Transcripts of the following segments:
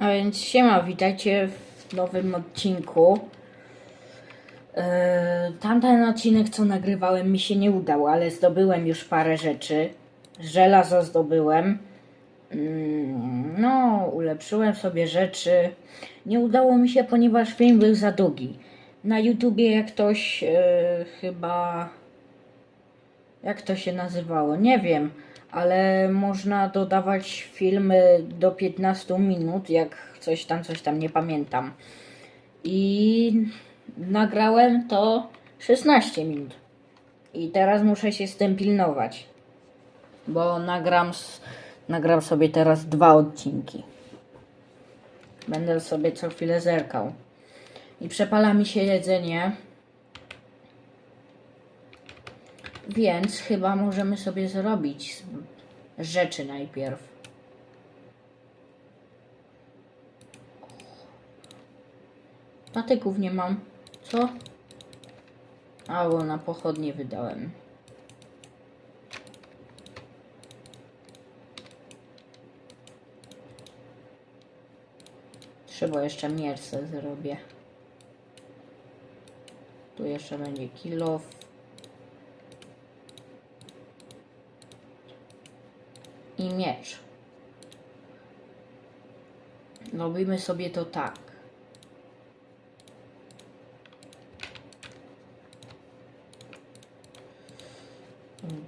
A więc siema, witajcie w nowym odcinku. Yy, tamten odcinek, co nagrywałem, mi się nie udał, ale zdobyłem już parę rzeczy. Żelazo zdobyłem. Mm, No, ulepszyłem sobie rzeczy. Nie udało mi się, ponieważ film był za długi. Na YouTubie jak ktoś yy, chyba jak to się nazywało, nie wiem, ale można dodawać filmy do 15 minut, jak coś tam, coś tam, nie pamiętam. I nagrałem to 16 minut. I teraz muszę się z tym pilnować, bo nagram, nagram sobie teraz dwa odcinki. Będę sobie co chwilę zerkał. I przepala mi się jedzenie. Więc chyba możemy sobie zrobić rzeczy najpierw. Patyków nie mam. Co? A, bo na pochodnie wydałem. Trzeba jeszcze mięso zrobię. Tu jeszcze będzie kilof. I miecz. Robimy sobie to tak.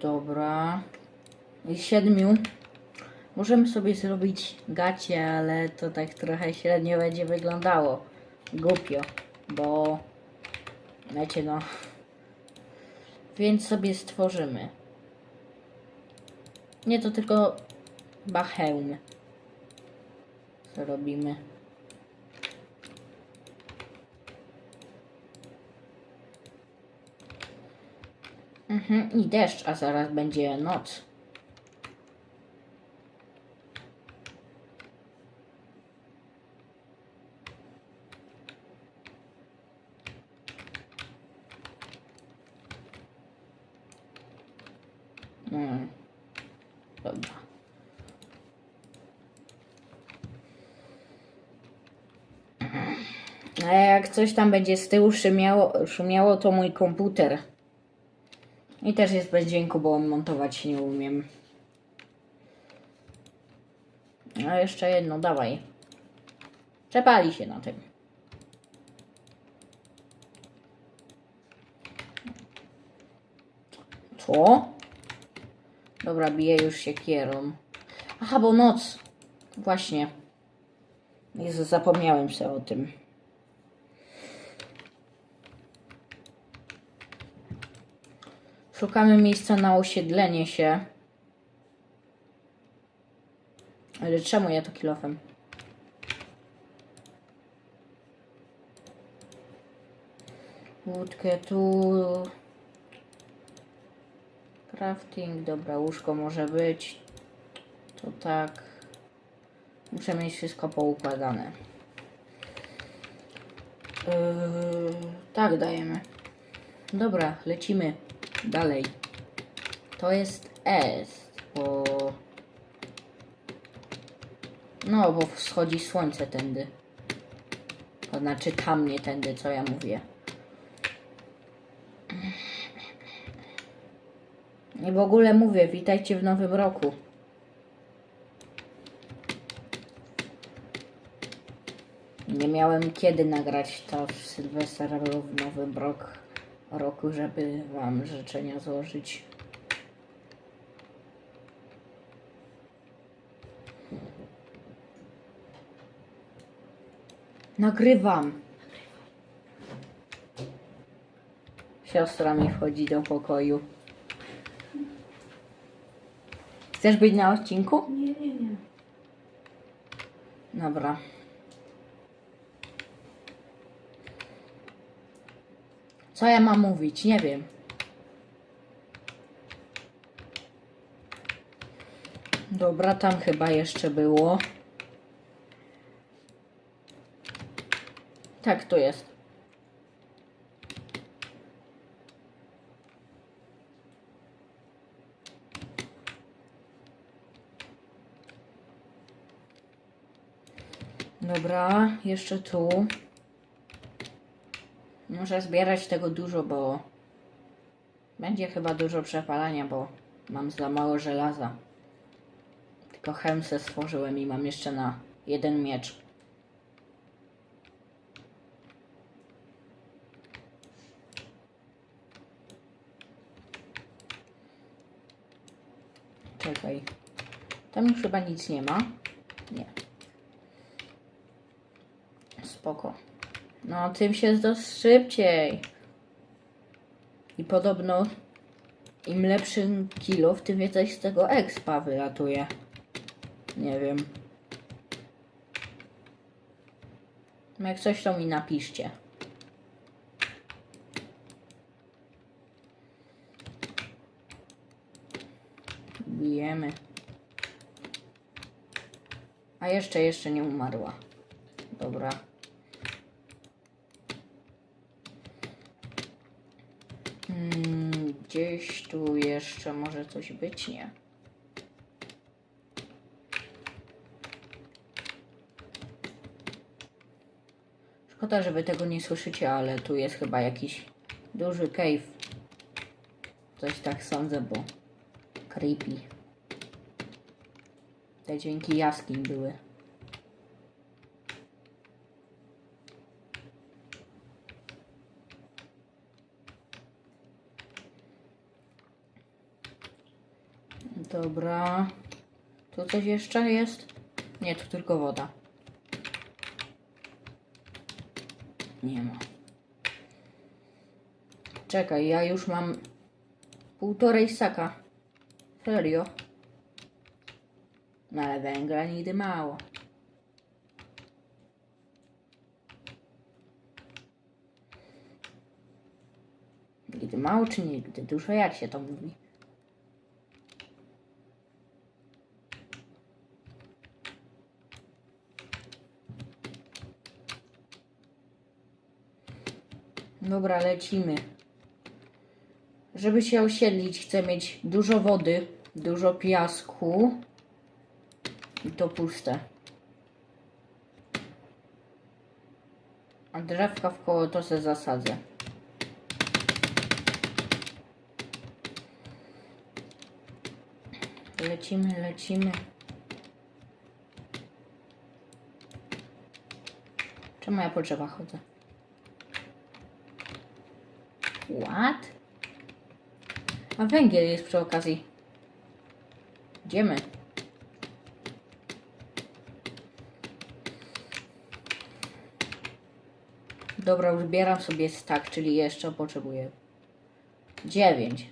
Dobra. I siedmiu. Możemy sobie zrobić gacie, ale to tak trochę średnio będzie wyglądało. Głupio, bo wiecie no. Więc sobie stworzymy. Nie, to tylko chyba hełm. Co robimy? Mhm, i deszcz, a zaraz będzie noc. Mm. Dobra. A jak coś tam będzie z tyłu szumiało, szumiało to mój komputer. I też jest bez dźwięku, bo montować nie umiem. A jeszcze jedno, dawaj. Czepali się na tym. Co? Dobra, biję już się kierą. Aha, bo noc. Właśnie. Jezu, zapomniałem sobie o tym. Szukamy miejsca na osiedlenie się. Ale czemu ja to kilofem? Łódkę tu. Crafting, dobra, łóżko może być. To tak. Muszę mieć wszystko poukładane. Yy, tak, dajemy. Dobra, lecimy dalej. To jest S, bo... No, bo wschodzi słońce tędy. To znaczy tam nie tędy, co ja mówię. I w ogóle mówię, witajcie w nowym roku. Nie miałem kiedy nagrać to w Sylwestra w nowym rok, roku, żeby wam życzenia złożyć. Nagrywam. Siostra mi wchodzi do pokoju. Chcesz być na odcinku? Nie, nie, nie. Dobra. Co ja mam mówić? Nie wiem. Dobra, tam chyba jeszcze było. Tak, tu jest. Dobra, jeszcze tu. Muszę zbierać tego dużo, bo będzie chyba dużo przepalania, bo mam za mało żelaza. Tylko chemsę stworzyłem i mam jeszcze na jeden miecz. Czekaj. Tam już chyba nic nie ma. Nie. Spoko. No, tym się dość szybciej. I podobno im lepszy kilo, tym więcej z tego expa wylatuje. Nie wiem. No Jak coś, to mi napiszcie. Bijemy. A jeszcze, jeszcze nie umarła. Dobra. Mm, gdzieś tu jeszcze może coś być, nie? Szkoda, że wy tego nie słyszycie, ale tu jest chyba jakiś duży cave. Coś tak sądzę, bo creepy. Te dźwięki jaskiń były. Dobra. Tu coś jeszcze jest? Nie, tu tylko woda. Nie ma. Czekaj, ja już mam półtorej saka. Serio? No ale węgla nigdy mało. Nigdy mało czy nigdy dużo? Jak się to mówi? Dobra, lecimy. Żeby się osiedlić, chcę mieć dużo wody, dużo piasku i to puste. A drzewka w koło to se zasadzę. Lecimy, lecimy. Czemu ja po drzewach chodzę? What? A węgiel jest przy okazji. Idziemy. Dobra, już zbieram sobie stack, czyli jeszcze potrzebuję dziewięć.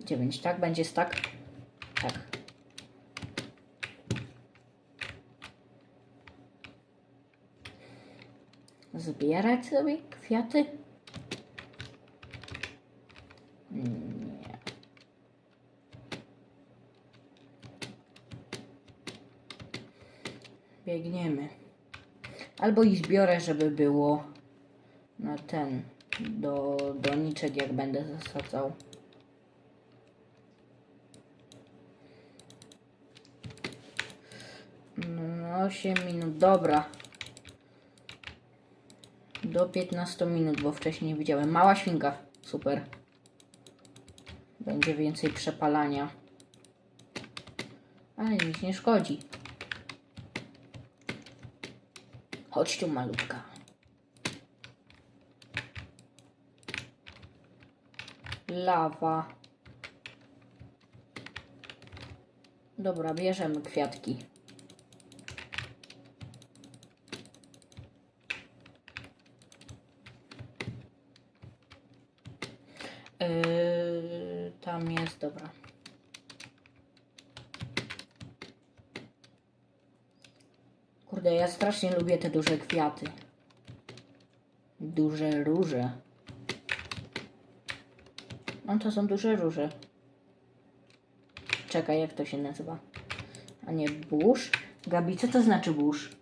Dziewięć, tak? Będzie stack? Tak. Zbierać sobie kwiaty? Nie. Biegniemy. Albo ich zbiorę, żeby było na ten, do doniczek, jak będę zasadzał. No, 8 minut, dobra. Do 15 minut, bo wcześniej nie widziałem. Mała świnka. Super. Będzie więcej przepalania. Ale nic nie szkodzi. Chodź tu, malutka. Lawa. Dobra, bierzemy kwiatki. Yy, tam jest, dobra. Kurde, ja strasznie lubię te duże kwiaty. Duże róże. No to są duże róże. Czekaj, jak to się nazywa? A nie burz? Gabi, co to znaczy burz?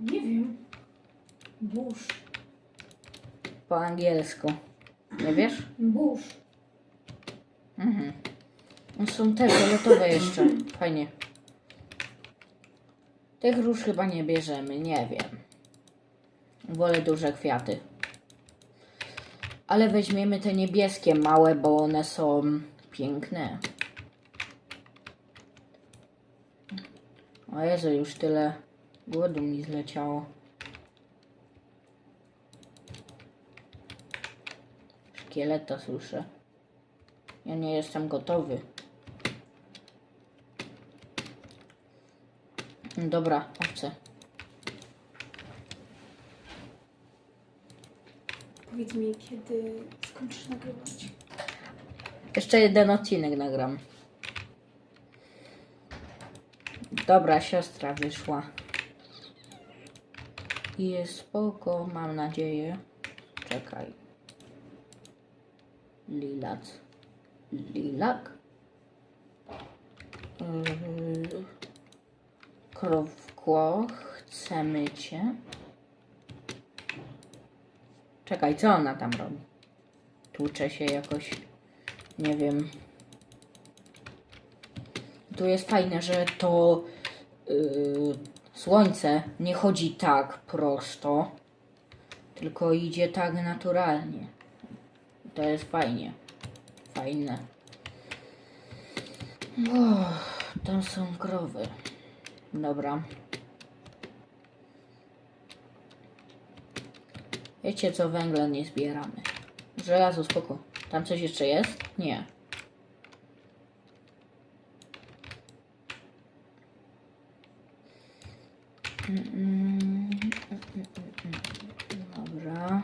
Nie wiem. Burz. Po angielsku. Nie wiesz? Burz. Mhm. Są te fioletowe jeszcze. Fajnie. Tych róż chyba nie bierzemy, nie wiem. Wolę duże kwiaty. Ale weźmiemy te niebieskie małe, bo one są piękne. O Jezu, już tyle głodu mi zleciało. Szkieleta słyszę. Ja nie jestem gotowy. Dobra, owce. Powiedz mi, kiedy skończysz nagrywać. Jeszcze jeden odcinek nagram. Dobra, siostra wyszła. Jest spoko, mam nadzieję. Czekaj. Lilac. Lilak? Yy, Krowkło, chcemy cię. Czekaj, co ona tam robi? Tłucze się jakoś. Nie wiem. Tu jest fajne, że to yy, słońce nie chodzi tak prosto, tylko idzie tak naturalnie. To jest fajnie. Fajne. Uff, tam są krowy. Dobra. Wiecie co, węgla nie zbieramy. Żelazo, spoko. Tam coś jeszcze jest? Nie. Mm, mm, mm, mm, mm. Dobra.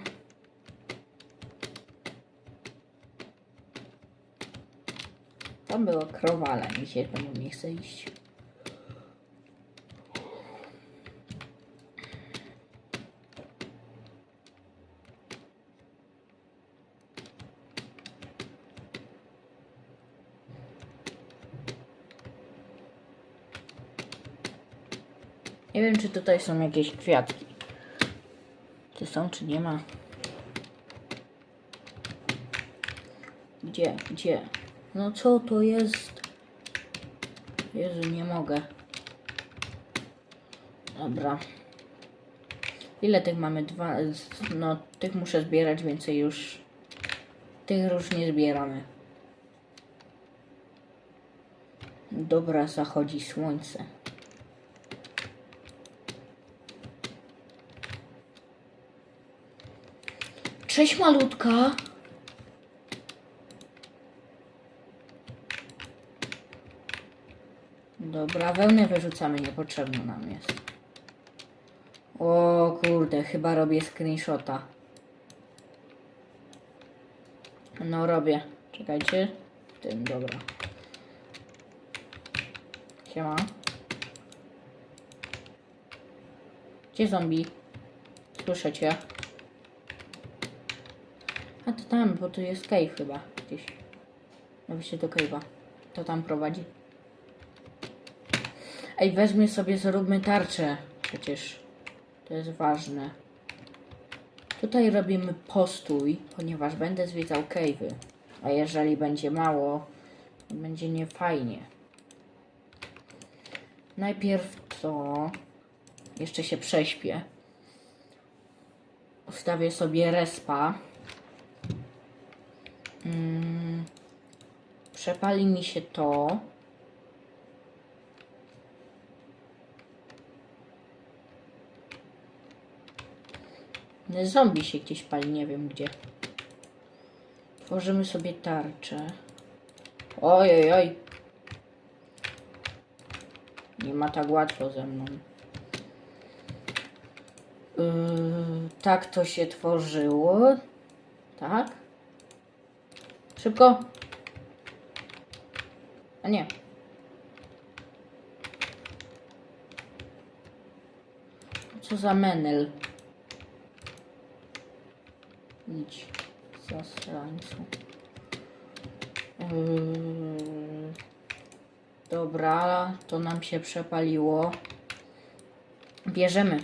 Tam była krowa, ale mi się nią nie chce iść. Nie wiem, czy tutaj są jakieś kwiatki. Czy są, czy nie ma? Gdzie, gdzie? No co to jest? Jezu, nie mogę. Dobra. Ile tych mamy? Dwa. No, tych muszę zbierać, więcej już. Tych już nie zbieramy. Dobra, zachodzi słońce. Cześć malutka. Dobra, wełnę wyrzucamy, niepotrzebna nam jest. O kurde, chyba robię screenshota. No robię. Czekajcie. W tym, dobra. Siema. Gdzie zombie? Słyszę cię. A to tam, bo tu jest cave chyba gdzieś. No wyjście do cave'a. To tam prowadzi. Ej, weźmy sobie, zróbmy tarczę. Przecież to jest ważne. Tutaj robimy postój, ponieważ będę zwiedzał cave'y. A jeżeli będzie mało, to będzie niefajnie. Najpierw to... Jeszcze się prześpię. Ustawię sobie respa. Mm, przepali mi się to. Zombie się gdzieś pali, nie wiem gdzie. Tworzymy sobie tarczę. Ojej, oj. Nie ma tak łatwo ze mną. Yy, tak to się tworzyło. Tak? Szybko. A nie. Co za menel. Idź, zasrańcu. Yy, dobra, to nam się przepaliło. Bierzemy.